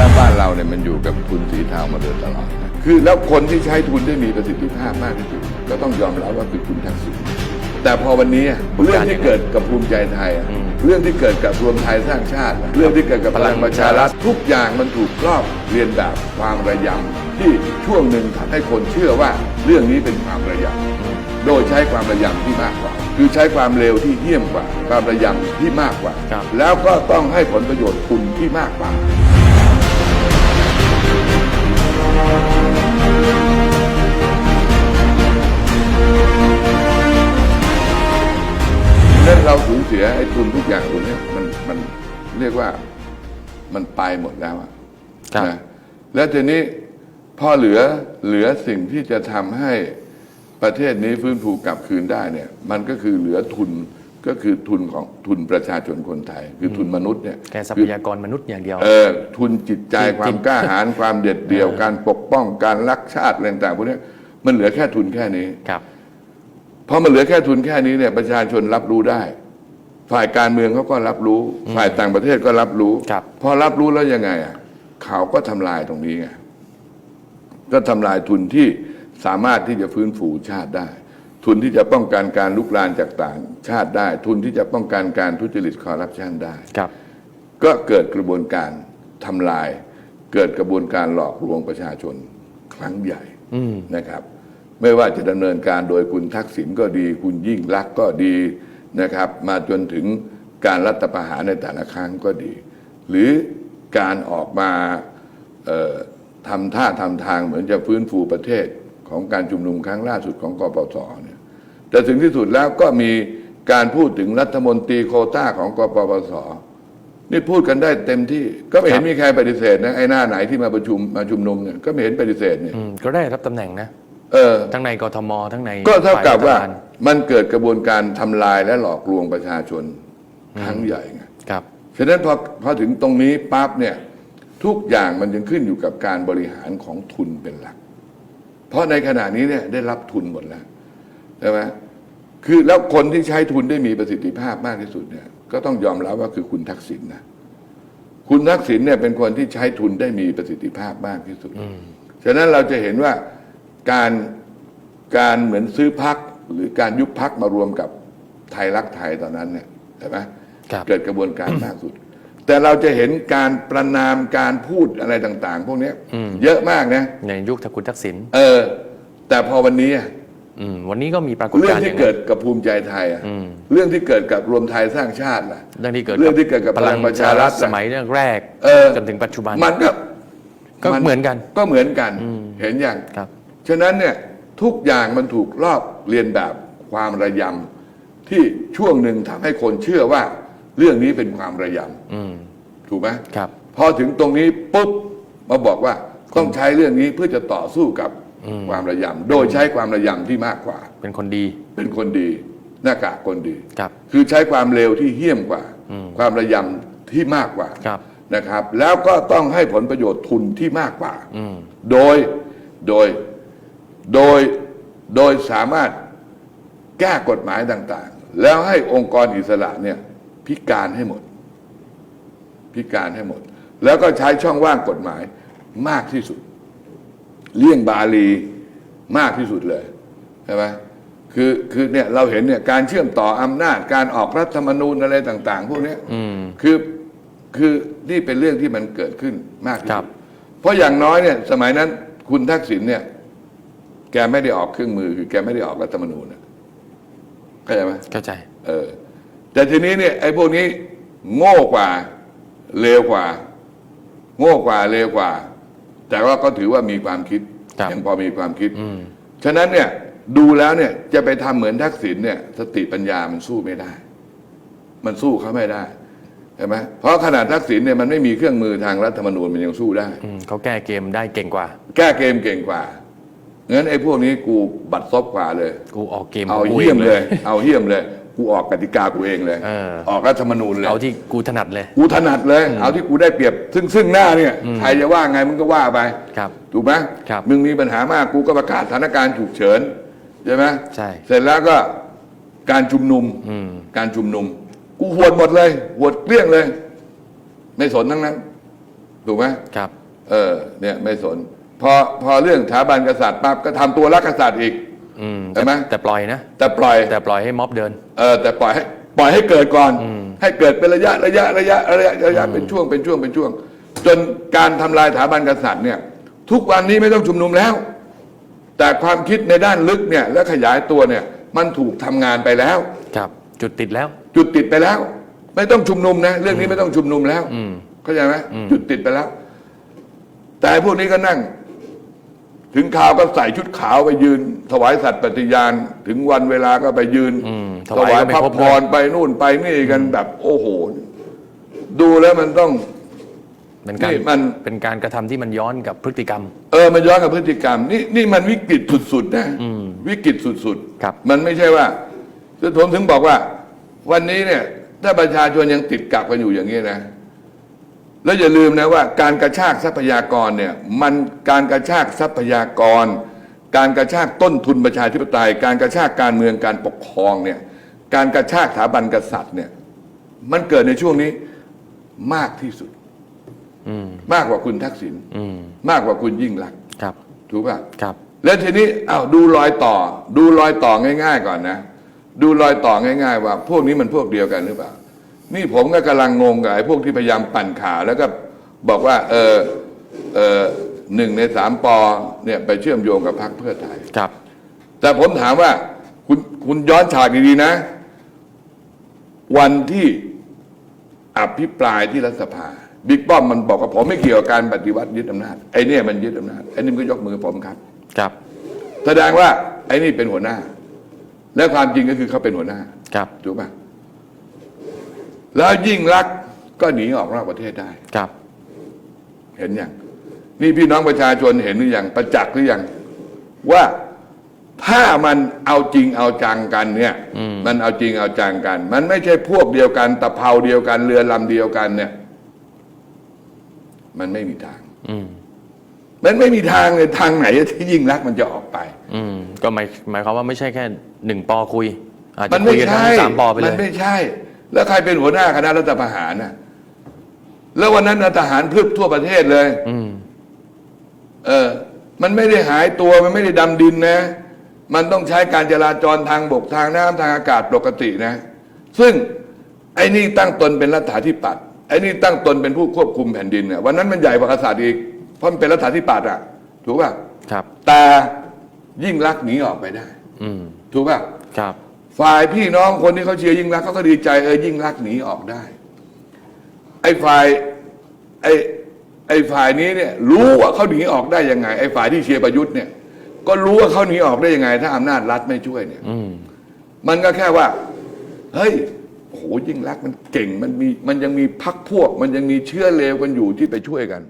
แล้วบ้านเราเนี่ยมันอยู่กับทุนสีเทามาโดยตลอดนะคือแล้วคนที่ใช้ทุนได้มีประสิทธิภาพมากที่สุดก็ต้องยอมรับว่าคือคุณทักษิณแต่พอวันนี้อะเรื่องที่เกิดกับภูมิใจไทยอะเรื่องที่เกิดกับรวมไทยสร้างชาติอะเรื่องที่เกิดกับพลังประชารัฐทุกอย่างมันถูกครอบเรียนแบบความระยำที่ช่วงหนึ่งทำให้คนเชื่อว่าเรื่องนี้เป็นความระยำโดยใช้ความระยำที่มากกว่า คือใช้ความเร็วที่เยี่ยมกว่า ความระยำที่มากกว่าครับแล้วก็ต้องให้ผลประโยชน์คุณที่มากกว่า นั่นเราสูญเสียไอ้ทุนทุกอย่างตรงเนี้ยมันมันเรียกว่ามันไปหมดแล้วอะครับ นะแล้วทีนี้พอเหลือเหลือสิ่งที่จะทำให้ประเทศนี้ฟื้นฟูกลับคืนได้เนี่ย มันก็คือเหลือทุน ก็คือทุนของทุนประชาชนคนไทย คือทุนมนุษย์เนี่ยแค่ทรัคืพอยากรมนุษย์อย่างเดียว เออทุนจิตใจจิตความกล้าหาญความเด็ดเดี่ยวเออการปกป้องการรักชาติอะไรต่างๆพวกเนี้ยมันเหลือแค่ทุนแค่นี้ครับพอมันเหลือแค่ทุนแค่นี้เนี่ยประชาชนรับรู้ได้ ฝ่ายการเมืองเขาก็รับรู้ ฝ่ายต่างประเทศก็รับรู้ครับพอรับรู้แล้วยังไงอะเขาก็ทำลายตรงนี้ไงก็ทำลายทุนที่สามารถที่จะฟื้นฟูชาติได้ ทุนที่จะป้องกันการลุกลานจากต่างชาติได้ ทุนที่จะป้องกันการทุจริตคอร์รัปชันได้ ครับ ก็เกิดกระบวนการทำลาย เกิดกระบวนการหลอกลวงประชาชนครั้งใหญ่อืม นะครับ ไม่ว่าจะดำเนินการโดยคุณทักษิณก็ดี คุณยิ่งลักษณ์ก็ดีนะครับ มาจนถึงการรัฐประหารในแต่ละครั้งก็ดี หรือการออกมาเอ่อทำท่าทำทางเหมือนจะฟื้นฟูประเทศของการชุมนุมครั้งล่าสุดของกปปสเนี่ย แต่ถึงที่สุดแล้วก็มีการพูดถึงรัฐมนตรีโควต้าของกปปสนี่พูดกันได้เต็มที่ก็ไม่เห็นมีใครปฏิเสธนะไอ้หน้าไหนที่มาประชุมมาชุมนุมเนี่ยก็ไม่เห็นปฏิเสธเนี่ยอืมก็ได้รับตำแหน่งนะ เออ ทั้งในกทมทั้งในก็เท่ากับว่าฝ่ยรัฐบลมันเกิดกระบวนการทำลายและหลอกลวงประชาชนครั้งใหญ่ไง ครับ ฉะนั้นพอพอถึงตรงนี้ปั๊บเนี่ยทุกอย่างมันยังขึ้นอยู่กับการบริหารของทุนเป็นหลัก เพราะในขณะนี้เนี่ยได้รับทุนหมดแล้ว ใช่ไหมคือแล้วคนที่ใช้ทุนได้มีประสิทธิภาพมากที่สุดเนี่ย ก็ต้องยอมรับว่าคือคุณทักษิณนะคุณทักษิณเนี่ยเป็นคนที่ใช้ทุนได้มีประสิทธิภาพมากที่สุดฉะนั้นเราจะเห็นว่าการการเหมือนซื้อพักหรือการยุบพักมารวมกับไทยรักไทยตอนนั้นเนี่ยใช่ไหมครับเกิดกระบวนการมากสุด แต่เราจะเห็นการประนามการพูดอะไรต่าง ๆ พวกเนี้ยเยอะมากนะในยุคทคุณทักษิณเออ แต่พอวันนี้ อะอืมวันนี้ก็มีปรากฏเรื่องการณ์อที่ย่างเกินั้น ดกับภูมิใจไทยอะอืม เรื่องที่เกิดกับรวมไทยสร้างชาติล่ะ เรื่องที่เกิดเรื่องที่เกิดกับพลังประชารัฐสมัยแรกเออ จนถึงปัจจุบัน มันก็ก็เหมือนกันก็เหมือนกันเห็นอย่าง ครับ ฉะนั้นเนี่ยทุกอย่างมันถูกลอกเรียนแบบความระยำที่ช่วงหนึ่งทำให้คนเชื่อว่า เรื่องนี้เป็นความระยอืมำถูกไหมครับ พอถึงตรงนี้ปุ๊บมาบอกว่าต้องใช้เรื่องนี้เพื่อจะต่อสู้กับ ความระยำโดยใช้ความระยำที่มากกว่า เป็นคนดีเป็นคนดีหน้ากากคนดี ครับ คือใช้ความเร็วที่เหี้ยมกว่าความระยำที่มากกว่าครับ นะครับ แล้วก็ต้องให้ผลประโยชน์ทุนที่มากกว่า อืม โดยโดยโดยโดยสามารถแก้กฎหมายต่าง ๆ แล้วให้องค์กรอิสระเนี่ยพิการให้หมด พิการให้หมด แล้วก็ใช้ช่องว่างกฎหมายมากที่สุด เลี่ยงบาลีมากที่สุดเลยใช่ไหมคือคือเนี่ยเราเห็นเนี่ยการเชื่อมต่ออำนาจการออกรัฐธรรมนูญอะไรต่าง ๆ พวกเนี้ยอืมคือคือนี่เป็นเรื่องที่มันเกิดขึ้นมากที่ครัสุบดเพราะอย่างน้อยเนี่ย สมัยนั้นคุณทักษิณเนี่ย แกไม่ได้ออกเครื่องมือ คือแกไม่ได้ออกรัฐธรรมนูญนะเข้าใจไหมเข้าใจ เออ แต่ทีนี้เนี่ยไอ้พวกนี้โง่กว่าเลวกว่า โง่กว่าเลวกว่า แต่ว่าก็ถือว่ามีความคิดครับ ยังพอมีความคิด อืม ฉะนั้นเนี่ยดูแล้วเนี่ยจะไปทำเหมือนทักษิณเนี่ย สติปัญญามันสู้ไม่ได้ มันสู้เขาไม่ได้ใช่ไหมเพราะขนาดทักษิณเนี่ยมันไม่มีเครื่องมือทางรัฐธรรมนูญมันยังสู้ได้ อืมเขาแก้เกมได้เก่งกว่า แก้เกมเก่งกว่างั้นไอ้พวกนี้กูบัดซบกว่าเลย กูออกเกมเอาขงกูเยี่ยมงเลย เอาเยี่ยมเลย กูออกกติกากูเองเลยเออออกรัฐธรรมนูญเลยเอาที่กูถนัดเลย กูถนัดเลย เอาที่กูได้เปรียบ ซึ่งซึ่งหน้าเนี่ยใครจะว่าไงมึงก็ว่าไปครับถูกไหมครับมึงมีปัญหามากกูก็ประกาศสถานการณ์ฉุกเฉินใช่ไหมใช่เสร็จแล้วก็การชุมนุมอืมการชุมนุม กูหวดหมดเลยหวดเกลี้ยงเลย ไม่สนทั้งนั้นถูกไหมครับ เออ เนี่ยไม่สนพอพอเรื่องสถาบันกษัตริย์ปั๊บก็ทำตัวรักกษัตริย์อีก อืมเห็นไหมแต่ปล่อยนะ แต่ปล่อยแต่ปล่อยให้ม็อบเดิน เออแต่ปล่อยให้ปล่อยให้เกิดก่อน ให้เกิดเป็นระยะระยะระยะระยะระยะเป็นช่วงเป็นช่วงเป็นช่วง จนการทำลายสถาบันกษัตริย์เนี่ย ทุกวันนี้ไม่ต้องชุมนุมแล้ว แต่ความคิดในด้านลึกเนี่ย และขยายตัวเนี่ย มันถูกทำงานไปแล้ว ครับ จุดติดแล้ว จุดติดไปแล้ว ไม่ต้องชุมนุมนะ เรื่องนี้ไม่ต้องชุมนุมแล้วอืมเข้าใจไหมจุดติดไปแล้ว แต่พวกนี้ก็นั่ง ถึงข่าวก็ใส่ชุดขาวไปยืน ถวายสัตย์ปฏิญาณ ถึงวันเวลาก็ไปยืนอืมถถวายวายก็ไม่พระครบพรไปนู่นไปนี่กันแบบ โอ้โห ดูแล้วมันต้องเป็นการนี่มันเป็นการกระทำที่มันย้อนกับพฤติกรรม เออมันย้อนกับพฤติกรรม นี่นี่มันวิกฤตสุดๆนะวิกฤตสุดๆครับ มันไม่ใช่ว่าคือผมถึงบอกว่า วันนี้เนี่ย ถ้าประชาชนยังติดกับกันอยู่อย่างนี้นะ แล้วอย่าลืมนะว่าการกระชากทรัพยากรเนี่ยมันการกระชากทรัพยากร การกระชากต้นทุนประชาธิปไตย การกระชากการเมืองการปกครองเนี่ยการกระชากสถาบันกษัตริย์เนี่ยมันเกิดในช่วงนี้มากที่สุดอืมมากกว่าคุณทักษิณอืมมากกว่าคุณยิ่งรักษณ์ครับ ถูกป่ะครับ แล้วทีนี้อ้าวดูรอยต่อ ดูรอยต่อง่าย ๆ ก่อนนะ ดูรอยต่อง่าย ๆ ว่า พวกนี้มันพวกเดียวกันหรือเปล่า นี่ผมก็กำลังงงกับไอ้พวกที่พยายามปั่นข่าวแล้วก็บอกว่า เออเออหนึ่งในสามปอเนี่ยไปเชื่อมโยงกับพรรคเพื่อไทย ครับ แต่ผมถามว่าคุณคุณย้อนฉากดีๆนะ วันที่อภิปรายที่รัฐสภาบิ๊กป้อมมันบอกว่าผมไม่เกี่ยวกับการปฏิวัติยึดอำนาจไอ้เนี่ยมันยึดอำนาจไอ้นี่มันก็ยกมือผมครับ ครับ แสดงว่าไอ้นี่เป็นหัวหน้า และความจริงก็คือเขาเป็นหัวหน้า ครับถูกปะ แล้วยิ่งรักษณ์ก็หนีออกนอกประเทศได้ ครับ เห็นยังนี่พี่น้องประชาชนเห็นหรือยังประจักษ์หรือยังว่าถ้ามันเอาจริงเอาจังกันเนี่ยมันเอาจริงเอาจังกัน มันไม่ใช่พวกเดียวกันตะเภาเดียวกันเรือลำเดียวกันเนี่ย มันไม่มีทาง อืม มันไม่มีทางเลยทางไหนที่ยิ่งรักษณ์มันจะออกไป อืม ก็หมายหมายความว่าไม่ใช่แค่หนึ่งปอคุย อาจมัจะนคุไม่ยกันทั้ใช่งสามปอไปเลมัยไม่ใช่ แล้วใครเป็นหัวหน้าคณะรัฐประหารน่ะ แล้ววันนั้นน่ะทหารพรึบทั่วประเทศเลย อืม เออ มันไม่ได้หายตัวมันไม่ได้ดำดินนะ มันต้องใช้การจราจรทางบกทางน้ำทางอากาศปกตินะ ซึ่งไอ้นี่ตั้งตนเป็นรัฐาธิปัตย์ไอ้นี่ตั้งตนเป็นผู้ควบคุมแผ่นดินเนี่ยวันนั้นมันใหญ่กว่ากษัตริย์อีกเพราะมันเป็นรัฐาธิปัตย์อะถูกป่ะครับ แต่ยิ่งรักษณ์หนีออกไปได้ อืม ถูกป่ะ ครับ ฝ่ายพี่น้องคนที่เขาเชียร์ยิ่งรักษณ์เขาก็ดีใจเออยิ่งรักษณ์หนีออกได้ ไอ้ฝ่ายไอ้ไอ้ฝ่ายนี้เนี่ยรู้ว่าเขาหนีออกได้ยังไง ไอ้ฝ่ายที่เชียร์ประยุทธ์เนี่ย ก็รู้ว่าเขาหนีออกได้ยังไง ถ้าอำนาจรัฐไม่ช่วยเนี่ยอืมมันก็แค่ว่า เฮ้ยโอ้โหยิ่งรักษณ์มันเก่งมันมีมันยังมีพักพวก มันยังมีเชื้อเลวกันอยู่ที่ไปช่วยกัน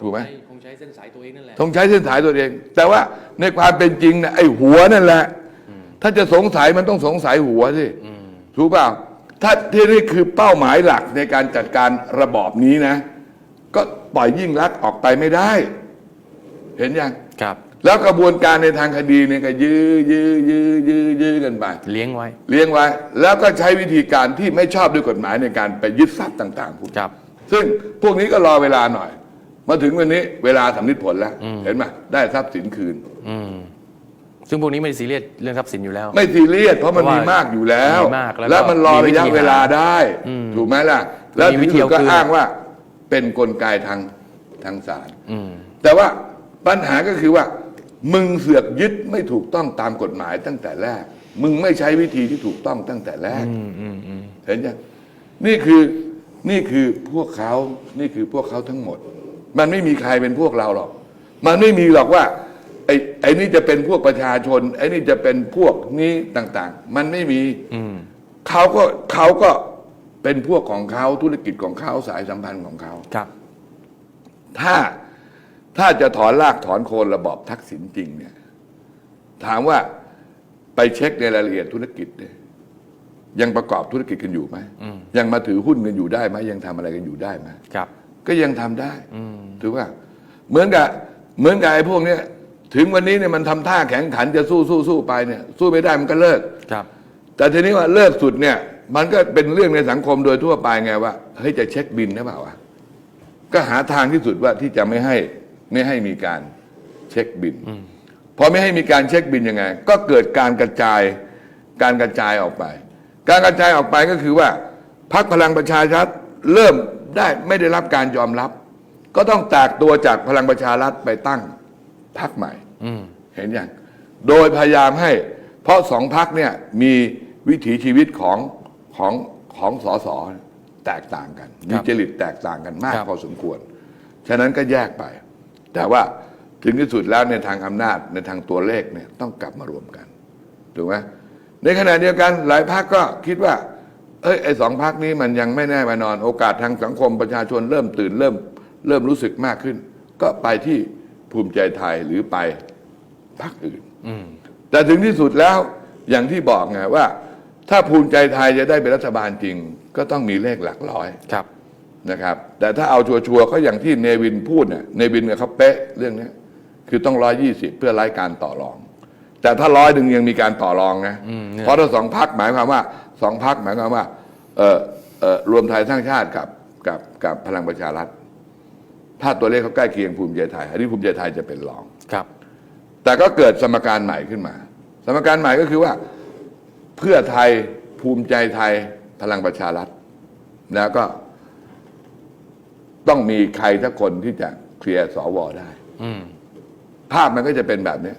ถูกไหมคงใช้เส้นสายตัวเองนั่นแหละต้องใช้เส้นสายตัวเอง แต่ว่าในความเป็นจริงนะไอ้หัวนั่นแหละ ถ้าจะสงสัยมันต้องสงสัยหัวสิถูกเปล่าถ้าที่นี่คือเป้าหมายหลักในการจัดการระบอบนี้นะ ก็ปล่อยยิ่งรักษณ์ออกไปไม่ได้ เห็นยังครับ แล้วกระบวนการในทางคดีเนี่ยก็ยื้อยื้อยื้อยื้อยื้อกันไปเลี้ยงไว้ เลี้ยงไว้ แล้วก็ใช้วิธีการที่ไม่ชอบด้วยกฎหมายในการไปยึดทรัพย์ต่างๆพวกนี้ครับ ซึ่งพวกนี้ก็รอเวลาหน่อย มาถึงวันนี้เวลาสำลิดผลแล้ว เห็นไหมได้ทรัพย์สินคืนอืม ซึ่งพวกนี้ไม่ซีเรียสเรื่องทรัพย์สินอยู่แล้ว ไม่ซีเรียสเพราะมันเพราะว่ามีมากอยู่แล้ว มีมากแล้วก็แล้วมันรอระยะมีวิธีเวลาหาได้ อืมถูกไหมล่ะ แล้วมีวิที่ธีสุดก็เอาคืน อ้างว่าเป็นกลไกทางทางศาลอืม แต่ว่าปัญหาก็คือว่า มึงเสือกยึดไม่ถูกต้องตามกฎหมายตั้งแต่แรก มึงไม่ใช้วิธีที่ถูกต้องตั้งแต่แรก อืมอืมอืมเห็นยังนี่คือนี่คือพวกเขานี่คือพวกเขาทั้งหมด มันไม่มีใครเป็นพวกเราหรอก มันไม่มีหรอกว่า ไอ้ไอ้นี่จะเป็นพวกประชาชน ไอ้นี่จะเป็นพวกนี้ต่างๆ มันไม่มีอืมเขาก็เขาก็เป็นพวกของเขาธุรกิจของเขาสายสัมพันธ์ของเขาครับ ถ้าถ้าจะถอนรากถอนโคนระบอบทักษิณจริง เนี่ย ถามว่าไปเช็คในรายละเอียดธุรกิจเนี่ยยังประกอบธุรกิจกันอยู่ไหมอืมยังมาถือหุ้นกันอยู่ได้ไหมยังทำอะไรกันอยู่ได้ไหมครับ ก็ยังทำได้อืมถือว่า เหมือนกับเหมือนกับไอ้พวกเนี้ย ถึงวันนี้เนี่ยมันทำท่าแข็งขันจะสู้สู้สู้ไปเนี่ย สู้ไม่ได้มันก็เลิกครับ แต่ทีนี้ว่าเลิกสุดเนี่ย มันก็เป็นเรื่องในสังคมโดยทั่วไปไงว่าเฮ้ยจะเช็คบินหรือเปล่าวะก็หาทางที่สุดว่าที่จะไม่ให้ไม่ให้มีการเช็คบินพอไม่ให้มีการเช็คบินยังไง ก็เกิดการกระจายการกระจายออกไป การกระจายออกไปก็คือว่าพรรคพลังประชารัฐเริ่มได้ไม่ได้รับการยอมรับ ก็ต้องแตกตัวจากพลังประชารัฐไปตั้ง พรรคใหม่อืมเห็นอย่างโดยพยายามให้ เพราะสองพักเนี่ยมีวิถีชีวิตของของของสสแตกต่างกันมีจริตแตกต่างกันมากครับพอสมควร ฉะนั้นก็แยกไป แต่ว่าถึงที่สุดแล้วในทางอำนาจในทางตัวเลขเนี่ยต้องกลับมารวมกันถูกไหมในขณะเดียวกันหลายพักก็คิดว่า เอ้ยไอ้สองพักนี้มันยังไม่แน่มานอน โอกาสทางสังคมประชาชนเริ่มตื่นเริ่มเริ่มรู้สึกมากขึ้น ก็ไปที่ ภูมิใจไทยหรือไปพรรคอื่นอืมแต่ถึงที่สุดแล้วอย่างที่บอกไงว่า ถ้าภูมิใจไทยจะได้เป็นรัฐบาลจริง ก็ต้องมีเลขหลักร้อยครับนะครับ แต่ถ้าเอาชัวร์ๆก็อย่างที่เนวินพูดเนี่ยเนวินเนี่ยเขาเป๊ะเรื่องเนี้ยคือต้องร้อยยี่สิบเพื่อไล่การต่อรอง แต่ถ้าร้อยหนึ่งยังมีการต่อรองนะอืมเนี่ยเพราะถ้าสองพักหมายความว่าสองพักหมายความว่า เออเออรวมไทยสร้างชาติกับกับกับพลังประชารัฐ ถ้าตัวเลขเขาใกล้เคียงภูมิใจไทย อันนี้ภูมิใจไทยจะเป็นรอง ครับ แต่ก็เกิดสมการใหม่ขึ้นมา สมการใหม่ก็คือว่า เพื่อไทยภูมิใจไทยพลังประชารัฐ แล้วก็ ต้องมีใครสักคนที่จะเคลียร์สวได้อืมภาพมันก็จะเป็นแบบนี้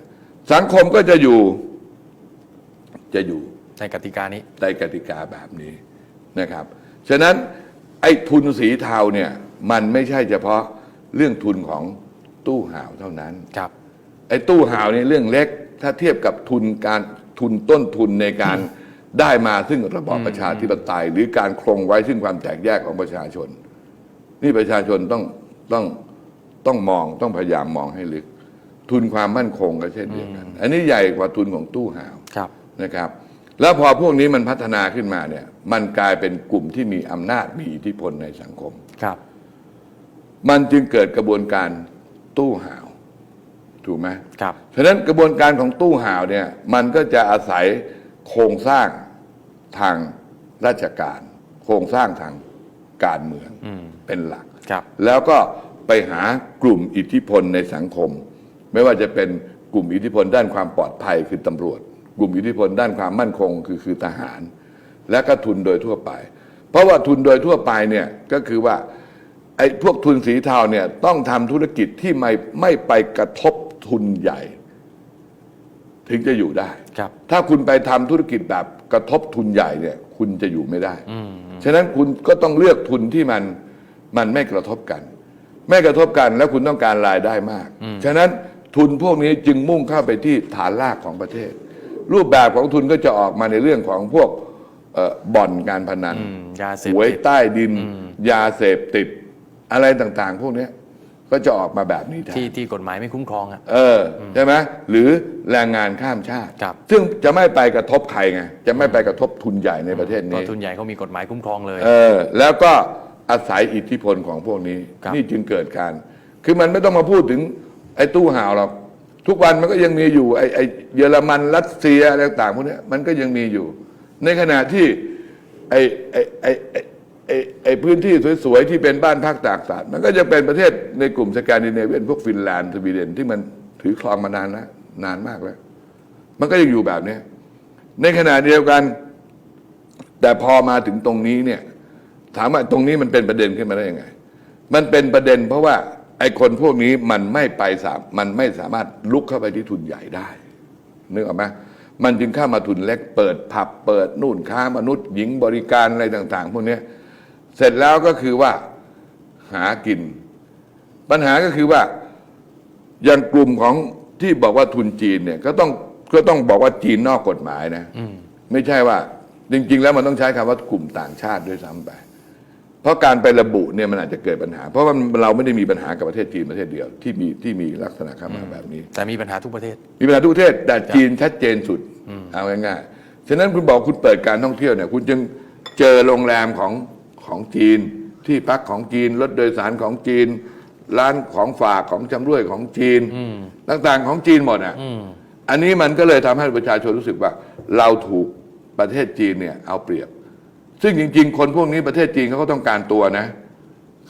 สังคมก็จะอยู่ จะอยู่ในกติกานี้ในกติกาแบบนี้นะครับ ฉะนั้นไอ้ทุนสีเทาเนี่ย มันไม่ใช่เฉพาะ เรื่องทุนของตู้ห่าวเท่านั้น ครับไอ้ตู้ห่าวนี่เรื่องเล็ก ถ้าเทียบกับทุนการทุนต้นทุนในการได้มาซึ่งระบอบประชาธิปไตย หรือการคงไว้ซึ่งความแตกแยกของประชาชน นี่ประชาชนต้องต้องต้องมองต้องพยายามมองให้ลึก ทุนความมั่นคงก็เช่นเดียวกัน อันนี้ใหญ่กว่าทุนของตู้ห่าวครับ นะครับ แล้วพอพวกนี้มันพัฒนาขึ้นมาเนี่ย มันกลายเป็นกลุ่มที่มีอำนาจมีอิทธิพลในสังคม ครับ มันจึงเกิดกระบวนการตู้ห่าว ถูกไหมครับ ฉะนั้นกระบวนการของตู้ห่าวเนี่ยมันก็จะอาศัยโครงสร้างทางราชการ โครงสร้างทางการเมืองอืมเป็นหลักครับแล้วก็ไปหากลุ่มอิทธิพลในสังคม ไม่ว่าจะเป็นกลุ่มอิทธิพลด้านความปลอดภัยคือตำรวจ กลุ่มอิทธิพลด้านความมั่นคงคือคือทหาร และก็ทุนโดยทั่วไป เพราะว่าทุนโดยทั่วไปเนี่ยก็คือว่า ไอ้พวกทุนสีเทาเนี่ยต้องทำธุรกิจที่ไม่ไม่ไปกระทบทุนใหญ่ ถึงจะอยู่ได้ ครับ ถ้าคุณไปทำธุรกิจแบบกระทบทุนใหญ่เนี่ย คุณจะอยู่ไม่ได้ อืมฉะนั้นคุณก็ต้องเลือกทุนที่มันมันไม่กระทบกัน ไม่กระทบกันแล้วคุณต้องการรายได้มาก ฉะนั้นทุนพวกนี้จึงมุ่งเข้าไปที่ฐานรากของประเทศ รูปแบบของทุนก็จะออกมาในเรื่องของพวกเอ่อบ่อนการพนัน อืมยาเสพหวยติด ใต้ดิน ยาเสพติด อะไรต่างๆ พวกเนี้ยก็จะออกมาแบบนี้แทนที่ที่กฎหมายไม่คุ้มครองอะเออใช่ไหมหรือแรงงานข้ามชาติครับซึ่งจะไม่ไปกระทบใครไงจะไม่ไปกระทบทุนใหญ่ในประเทศก็นี้ทุนใหญ่เขามีกฎหมายคุ้มครองเลยเออแล้วก็อาศัยอิทธิพลของพวกนี้ครับนี่จึงเกิดการ คือมันไม่ต้องมาพูดถึงไอ้ตู้ห่าวหรอกทุกวันมันก็ยังมีอยู่ไอ้ไอ้เยอรมันรัสเซียอะไรต่างๆพวกเนี้ยมันก็ยังมีอยู่ ในขณะที่ไอ้ไอ้ไอ้ ไอ้ไอ้พื้นที่สวยๆที่เป็นบ้านพักตากสัตว์มันก็จะเป็นประเทศในกลุ่มสแกนดิเนเวียนพวกฟินแลนด์สวีเดนที่มันถือครองมานานนะนานมากแล้ว มันก็ยังอยู่แบบนี้ในขณะเดียวกัน แต่พอมาถึงตรงนี้เนี่ยถามว่าตรงนี้มันเป็นประเด็นขึ้นมาได้ยังไง มันเป็นประเด็นเพราะว่าไอ้คนพวกนี้มันไม่ไปสามมันไม่สามารถลุกเข้าไปที่ทุนใหญ่ได้นึกออกไหมมันจึงเข้ามาทุนเล็ก เปิดผับเปิดนู่นค้ามนุษย์ หญิงบริการอะไรต่าง ๆ พวกนี้ เสร็จแล้วก็คือว่าหากิน ปัญหาก็คือว่าอย่างกลุ่มของที่บอกว่าทุนจีนเนี่ยก็ต้องก็ต้องบอกว่าจีนนอกกฎหมายนะไม่ใช่ว่า จริง ๆ แล้วมันต้องใช้คำว่ากลุ่มต่างชาติด้วยซ้ำไป เพราะการไประบุเนี่ยมันอาจจะเกิดปัญหา เพราะว่าเราไม่ได้มีปัญหากับประเทศจีนประเทศเดียวที่มีที่มีลักษณะเข้ามาแบบนี้ แต่มีปัญหาทุกประเทศ มีปัญหาทุกประเทศแต่จีนชัดเจนสุดเอาง่ายๆฉะนั้นคุณบอกคุณเปิดการท่องเที่ยวเนี่ย คุณจึงเจอโรงแรมของ ของจีน ที่พักของจีน รถโดยสารของจีน ร้านของฝากของจำรวยของจีน ต่างๆของจีนหมดอะอันนี้มันก็เลยทำให้ประชาชนรู้สึกว่า เราถูกประเทศจีนเนี่ยเอาเปรียบ ซึ่งจริง ๆ คนพวกนี้ประเทศจีนเขาก็ต้องการตัวนะ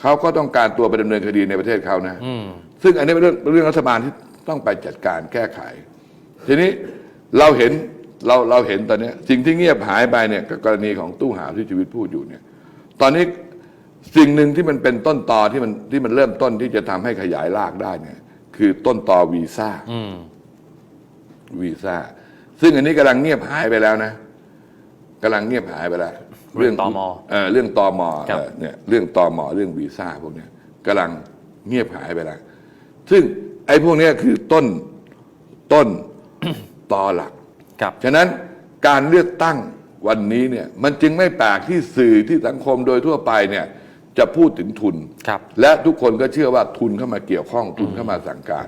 เขาก็ต้องการตัวไปดำเนินคดีในประเทศเขานะอืมซึ่งอันนี้เป็นเรื่องเรื่องรัฐบาลที่ต้องไปจัดการแก้ไข ทีนี้เราเห็นเราเราเห็นตอนเนี้ยสิ่งที่เงียบหายไปเนี่ยกับกรณีของตู้หาวที่ชีวิตพูดอยู่เนี่ย ตอนนี้สิ่งหนึ่งที่มันเป็นต้นตอที่มันที่มันเริ่มต้นที่จะทำให้ขยายรากได้เนี่ย คือต้นตอวีซ่าอืม วีซ่าซึ่งอันนี้กำลังเงียบหายไปแล้วนะกำลังเงียบหายไปแล้วเรื่องตมเออเรื่องตมครับ เออเนี่ยเรื่องตมเรื่องวีซ่าพวกเนี้ยกำลังเงียบหายไปแล้ว ซึ่งไอ้พวกเนี้ยคือต้นต้น ตอหลัก ครับ ฉะนั้นการเลือกตั้ง วันนี้เนี่ยมันจึงไม่แปลกที่สื่อที่สังคมโดยทั่วไปเนี่ยจะพูดถึงทุน ครับและทุกคนก็เชื่อว่าทุนเข้ามาเกี่ยวข้องทุนเข้ามาสั่งการ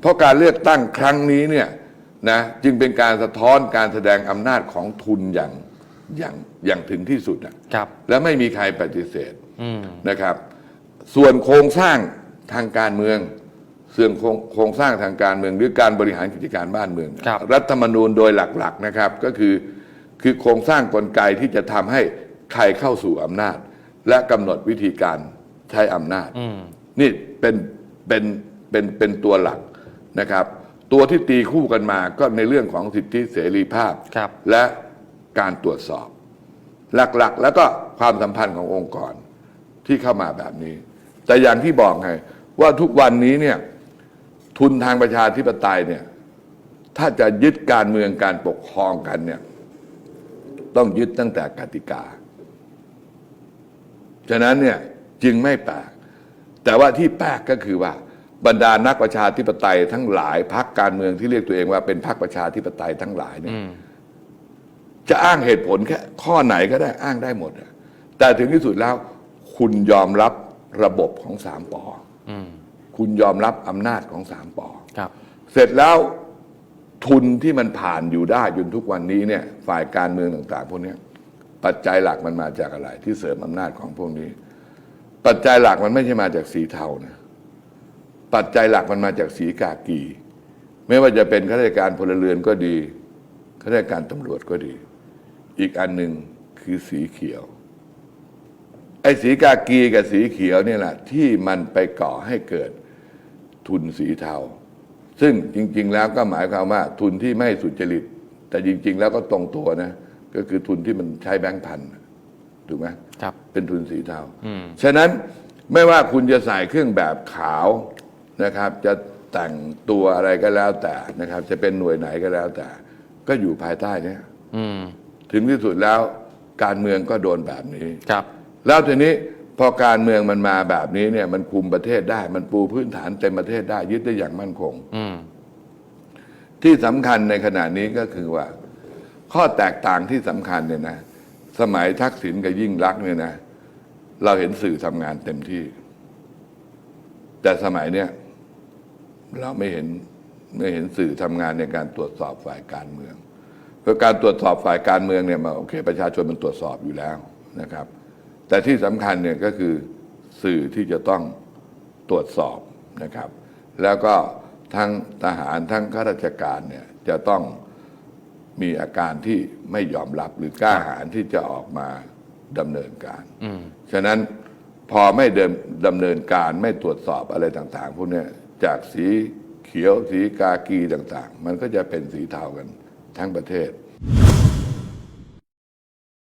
เพราะการเลือกตั้งครั้งนี้เนี่ยนะจึงเป็นการสะท้อนการแสดงอำนาจของทุนอย่างอย่างอย่างถึงที่สุดนะครับ และไม่มีใครปฏิเสธอืม นะครับ ส่วนโครงสร้างทางการเมืองส่วนโครงโครงสร้างทางการเมืองหรือการบริหารกิจการบ้านเมือง ครับ รัฐธรรมนูญโดยหลักๆนะครับ ก็คือ คือโครงสร้างกลไกที่จะทำให้ใครเข้าสู่อำนาจ และกำหนดวิธีการใช้อำนาจ อืม นี่เป็นเป็นเป็นเป็นตัวหลักนะครับ ตัวที่ตีคู่กันมาก็ในเรื่องของสิทธิเสรีภาพ ครับ และการตรวจสอบ หลักๆ แล้วก็ความสัมพันธ์ขององค์กรที่เข้ามาแบบนี้ แต่อย่างที่บอกไงว่าทุกวันนี้เนี่ยทุนทางประชาธิปไตยเนี่ยถ้าจะยึดการเมืองการปกครองกันเนี่ย ต้องยึดตั้งแต่กติกา ฉะนั้นเนี่ยจึงไม่แปลก แต่ว่าที่แปลกก็คือว่า บรรดานักประชาธิปไตยทั้งหลายพักการเมืองที่เรียกตัวเองว่าเป็นพักประชาธิปไตยทั้งหลายเนี่ยอืมจะอ้างเหตุผลแค่ข้อไหนก็ได้อ้างได้หมดอะแต่ถึงที่สุดแล้วคุณยอมรับระบบของสามปออืมคุณยอมรับอำนาจของสามปอครับเสร็จแล้ว ทุนที่มันผ่านอยู่ได้จนทุกวันนี้เนี่ยฝ่ายการเมืองต่างๆ พวกนี้ปัจจัยหลักมันมาจากอะไร ที่เสริมอำนาจของพวกนี้ ปัจจัยหลักมันไม่ใช่มาจากสีเทานะปัจจัยหลักมันมาจากสีกากี ไม่ว่าจะเป็นข้าราชการพลเรือนก็ดีข้าราชการตำรวจก็ดี อีกอันหนึ่งคือสีเขียว ไอ้สีกากีกับสีเขียวเนี่ยแหละที่มันไปก่อให้เกิดทุนสีเทา ซึ่งจริง ๆ แล้วก็หมายความว่าทุนที่ไม่สุจริต แต่จริง ๆ แล้วก็ตรงตัวนะ ก็คือทุนที่มันใช้แบงค์พันธุ์ถูกไหมครับเป็นทุนสีเทาอืมฉะนั้นไม่ว่าคุณจะใส่เครื่องแบบขาวนะครับ จะแต่งตัวอะไรก็แล้วแต่นะครับ จะเป็นหน่วยไหนก็แล้วแต่ ก็อยู่ภายใต้เนี้ยอืมถึงที่สุดแล้วการเมืองก็โดนแบบนี้ครับ แล้วทีนี้ พอการเมืองมันมาแบบนี้เนี่ย มันคุมประเทศได้ มันปูพื้นฐานเต็มประเทศได้ยึดได้อย่างมั่นคงอืมที่สำคัญในขณะนี้ก็คือว่า ข้อแตกต่างที่สำคัญเนี่ยนะสมัยทักษิณกับยิ่งรักษณ์เนี่ยนะเราเห็นสื่อทำงานเต็มที่ แต่สมัยเนี้ยเราไม่เห็นไม่เห็นสื่อทำงานในการตรวจสอบฝ่ายการเมืองเพราะการตรวจสอบฝ่ายการเมืองเนี่ยมาโอเค ประชาชนมันตรวจสอบอยู่แล้วนะครับ แต่ที่สำคัญเนี่ยก็คือสื่อที่จะต้องตรวจสอบนะครับ แล้วก็ทั้งทหารทั้งข้าราชการเนี่ยจะต้องมีอาการที่ไม่ยอมรับหรือกล้าหาญที่จะออกมาดำเนินการอืมฉะนั้นพอไม่เดินดำเนินการไม่ตรวจสอบอะไรต่าง ๆ พวกเนี้ยจากสีเขียวสีกากีต่าง ๆ มันก็จะเป็นสีเทากันทั้งประเทศ